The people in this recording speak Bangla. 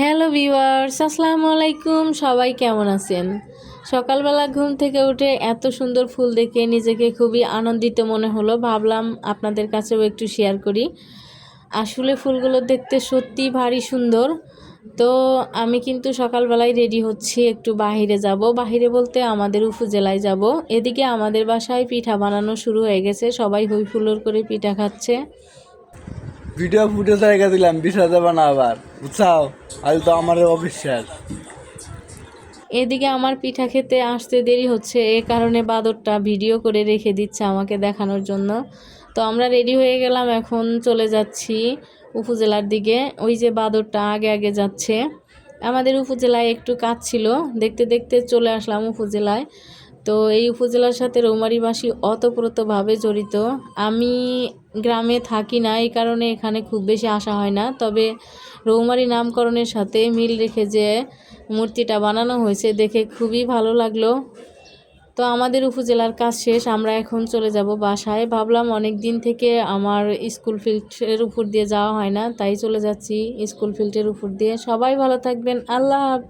হ্যালো ভিউয়ার্স, আসসালামু আলাইকুম। সবাই কেমন আছেন? সকালবেলা ঘুম থেকে উঠে এত সুন্দর ফুল দেখে নিজেকে খুবই আনন্দিত মনে হলো। ভাবলাম আপনাদের কাছেও একটু শেয়ার করি। আসলে ফুলগুলো দেখতে সত্যি ভারী সুন্দর। তো আমি কিন্তু সকালবেলায় রেডি হচ্ছি, একটু বাহিরে যাব। বাহিরে বলতে আমাদের উপজেলায় যাব। এদিকে আমাদের বাসায় পিঠা বানানো শুরু হয়ে গেছে। সবাই হই ফুলোর করে পিঠা খাচ্ছে। ভিডিও ফুটে জায়গা দিলাম, বিশ হাজার বানা আবার। বুঝছাও আজ তো আমার অবিশ্বাস। এদিকে আমার পিঠা খেতে আসতে দেরি হচ্ছে, এ কারণে বাদরটা ভিডিও করে রেখে দিচ্ছে আমাকে দেখানোর জন্য। তো আমরা রেডি হয়ে গেলাম, এখন চলে যাচ্ছি উপজেলার দিকে। ওই যে বাদরটা আগে আগে যাচ্ছে। আমাদের উপজেলায় একটু কাজ ছিল, দেখতে দেখতে চলে আসলাম উপজেলায়। তো এই উপজেলার সাথে রৌমারিবাসী অতপ্রতভাবে জড়িত। আমি গ্রামে থাকি না, এই কারণে এখানে খুব বেশি আসা হয় না। তবে রৌমারি নামকরণের সাথে মিল রেখে যে মূর্তিটা বানানো হয়েছে, দেখে খুবই ভালো লাগল। তো আমাদের উপজেলার কাজ শেষ, আমরা এখন চলে যাব বাসায়। ভাবলাম অনেক দিন থেকে আমার স্কুল ফিল্ডের উপর দিয়ে যাওয়া হয় না, তাই চলে যাচ্ছি স্কুল ফিল্ডের উপর দিয়ে। সবাই ভালো থাকবেন, আল্লাহ হাফেজ।